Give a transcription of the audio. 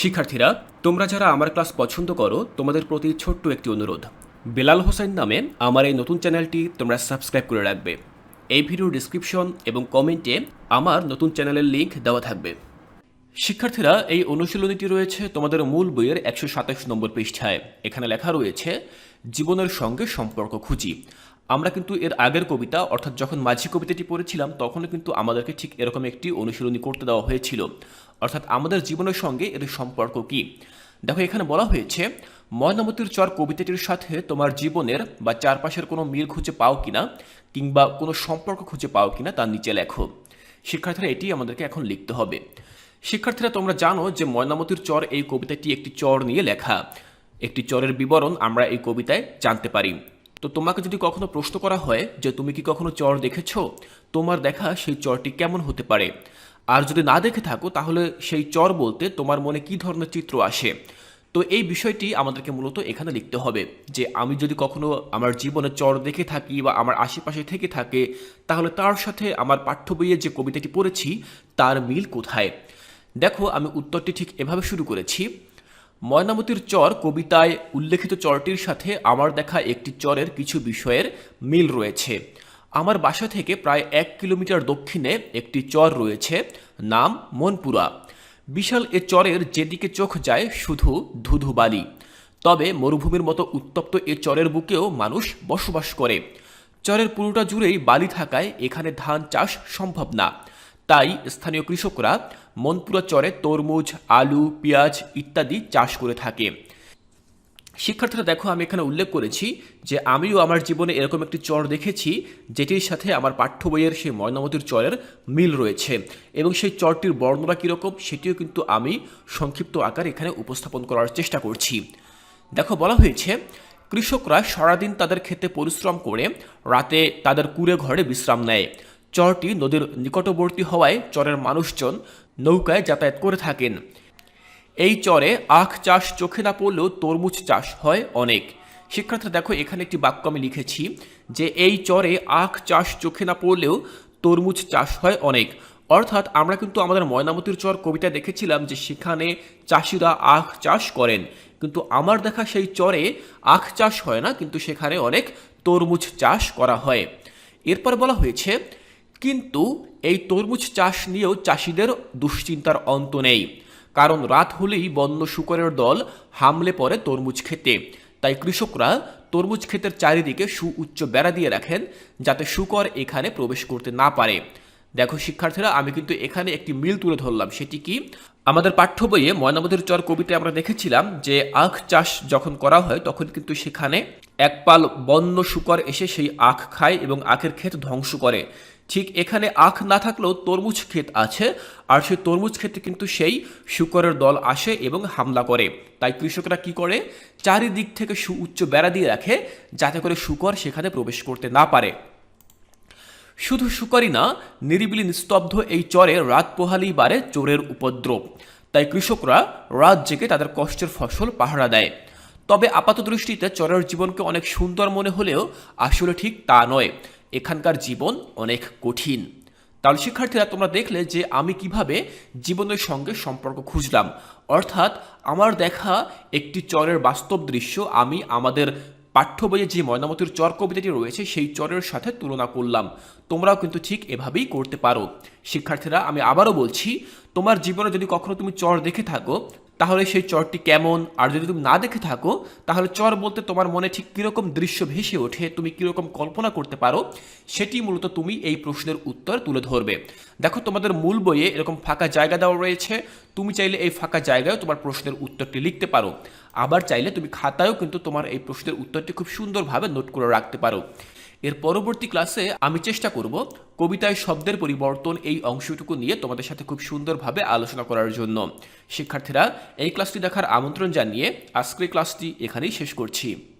শিক্ষার্থীরা, তোমরা যারা আমার ক্লাস পছন্দ করো, তোমাদের প্রতি ছোট্ট একটি অনুরোধ। বেলাল হোসেন নামে আমার এই নতুন চ্যানেলটি তোমরা সাবস্ক্রাইব করে রাখবে। এই ভিডিওর ডিসক্রিপশন এবং কমেন্টে আমার নতুন চ্যানেলের লিঙ্ক দেওয়া থাকবে। শিক্ষার্থীরা, এই অনুশীলনীটি রয়েছে তোমাদের মূল বইয়ের একশো সাতাশ নম্বর পৃষ্ঠায়। এখানে লেখা রয়েছে, জীবনের সঙ্গে সম্পর্ক খুঁজি। আমরা কিন্তু এর আগের কবিতা, অর্থাৎ যখন মাঝি কবিতাটি পড়েছিলাম, তখনও কিন্তু আমাদেরকে ঠিক এরকম একটি অনুশীলনী করতে দেওয়া হয়েছিল। অর্থাৎ আমাদের জীবনের সঙ্গে এর সম্পর্ক কি? দেখো, এখানে বলা হয়েছে, ময়নামতির চর কবিতাটির সাথে তোমার জীবনের বা চারপাশের কোনো মিল খুঁজে পাও কিনা, কিংবা কোনো সম্পর্ক খুঁজে পাও কিনা তার নিচে লেখো। শিক্ষার্থীরা এটি আমাদেরকে এখন লিখতে হবে। শিক্ষার্থীরা, তোমরা জানো যে ময়নামতির চর এই কবিতাটি একটি চর নিয়ে লেখা। একটি চরের বিবরণ আমরা এই কবিতায় জানতে পারি। তো তোমাকে যদি কখনো প্রশ্ন করা হয় যে তুমি কি কখনো চর দেখেছ, তোমার দেখা সেই চরটি কেমন হতে পারে? আর যদি না দেখে থাকো, তাহলে সেই চর বলতে তোমার মনে কি ধরনের চিত্র আসে? তো এই বিষয়টি আমাদেরকে মূলত এখানে লিখতে হবে যে আমি যদি কখনো আমার জীবনে চর দেখে থাকি বা আমার আশেপাশে থেকে থাকে, তাহলে তার সাথে আমার পাঠ্য বইয়ে যে কবিতাটি পড়েছি, তার মিল কোথায়? দেখো, আমি উত্তরটি ঠিক এভাবে শুরু করেছি। ময়নামতির চর কবিতায় উল্লেখিত চরটির সাথে আমার দেখা একটি চরের কিছু বিষয়ের মিল রয়েছে। আমার বাসা থেকে প্রায় এক কিলোমিটার দক্ষিণে একটি চর রয়েছে, নাম মনপুরা। বিশাল এ চরের যেদিকে চোখ যায় শুধু ধুধু বালি। তবে মরুভূমির মতো উত্তপ্ত এ চরের বুকেও মানুষ বসবাস করে। চরের পুরোটা জুড়েই বালি থাকায় এখানে ধান চাষ সম্ভব না। তাই স্থানীয় কৃষকরা মনপুরা চরে তরমুজ, আলু, পেঁয়াজ ইত্যাদি চাষ করে থাকে। শিক্ষার্থীরা দেখো, আমি এখানে উল্লেখ করেছি যে আমিও আমার জীবনে এরকম একটি চর দেখেছি, যেটির সাথে আমার পাঠ্য বইয়ের সেই ময়নামতির চরের মিল রয়েছে এবং সেই চরটির বর্ণনা কীরকম সেটিও কিন্তু আমি সংক্ষিপ্ত আকার এখানে উপস্থাপন করার চেষ্টা করছি। দেখো, বলা হয়েছে, কৃষকরা সারাদিন তাদের ক্ষেতে পরিশ্রম করে রাতে তাদের কুড়ে ঘরে বিশ্রাম নেয়। চরটি নদীর নিকটবর্তী হওয়ায় চরের মানুষজন নৌকায় যাতায়াত করে থাকেন। এই চরে আখ চাষ চোখে না পড়লেও তরমুজ চাষ হয় অনেক। শিক্ষার্থীরা, দেখো, এখানে একটি বাক্য আমি লিখেছি যে এই চরে আখ চাষ চোখে না পড়লেও তরমুজ চাষ হয় অনেক। অর্থাৎ আমরা কিন্তু আমাদের ময়নামতির চর কবিতা দেখেছিলাম যে সেখানে চাষিরা আখ চাষ করেন। কিন্তু আমার দেখা সেই চরে আখ চাষ হয় না, কিন্তু সেখানে অনেক তরমুজ চাষ করা হয়। এরপর বলা হয়েছে কিন্তু এই তরমুজ চাষ নিয়েও চাষিদের দুশ্চিন্তার অন্ত নেই। কারণ রাত হলেই বন্য শুকরের দল হামলে পড়ে তরমুজ খেতে। তাই কৃষকরা তরমুজ ক্ষেতের চারিদিকে সুউচ্চ বেড়া দিয়ে রাখেন যাতে শুকর এখানে প্রবেশ করতে না পারে। দেখো, শিক্ষার্থীরা, আমি কিন্তু এখানে একটি মিল তুলে ধরলাম। সেটি কি? আমাদের পাঠ্য বইয়ে ময়নামতির চর কবিতায় আমরা দেখেছিলাম যে, আখ চাষ যখন করা হয়, তখন কিন্তু সেখানে একপাল বন্য শুকর এসে সেই আখ খায় এবং আখের ক্ষেত ধ্বংস করে। ঠিক এখানে আখ না থাকলেও তরমুজ ক্ষেত আছে, আর সেই তরমুজ ক্ষেতে কিন্তু সেই শুকরের দল আসে এবং হামলা করে। তাই কৃষকরা কি করে? চারিদিক থেকে সুউচ্চ বেড়া দিয়ে রাখে, যাতে করে শুকর সেখানে প্রবেশ করতে না পারে। শুধু শুকরই না, নিরিবিলি নিস্তব্ধ এই চরে রাত পোহালেই বাড়ে চোরের উপদ্রব। তাই কৃষকরা রাত জেগে তাদের কষ্টের ফসল পাহারা দেয়। তবে আপাত দৃষ্টিতে চরের জীবনকে অনেক সুন্দর মনে হলেও আসলে ঠিক তা নয়। এখানকার জীবন অনেক কঠিন। তাহলে শিক্ষার্থীরা, তোমরা দেখলে যে আমি কীভাবে জীবনের সঙ্গে সম্পর্ক খুঁজলাম। অর্থাৎ আমার দেখা একটি চরের বাস্তব দৃশ্য আমি আমাদের পাঠ্য বইয়ে যে ময়নামতির চর কবিতাটি রয়েছে, সেই চরের সাথে তুলনা করলাম। তোমরাও কিন্তু ঠিক এভাবেই করতে পারো। শিক্ষার্থীরা, আমি আবারও বলছি, তোমার জীবনে যদি কখনো তুমি চর দেখে থাকো তাহলে সেই চরটি কেমন? আর যদি তুমি না দেখে থাকো, তাহলে চর বলতে তোমার মনে ঠিক কীরকম দৃশ্য ভেসে ওঠে, তুমি কীরকম কল্পনা করতে পারো, সেটি মূলত তুমি এই প্রশ্নের উত্তর তুলে ধরবে। দেখো, তোমাদের মূল বইয়ে এরকম ফাঁকা জায়গা দেওয়া রয়েছে, তুমি চাইলে এই ফাঁকা জায়গায় তোমার প্রশ্নের উত্তরটি লিখতে পারো। আবার চাইলে তুমি খাতায়ও কিন্তু তোমার এই প্রশ্নের উত্তরটি খুব সুন্দরভাবে নোট করে রাখতে পারো। এর পরবর্তী ক্লাসে আমি চেষ্টা করব কবিতায় শব্দের পরিবর্তন এই অংশটুকু নিয়ে তোমাদের সাথে খুব সুন্দরভাবে আলোচনা করার জন্য। শিক্ষার্থীরা, এই ক্লাসটি দেখার আমন্ত্রণ জানিয়ে আজকের ক্লাসটি এখানেই শেষ করছি।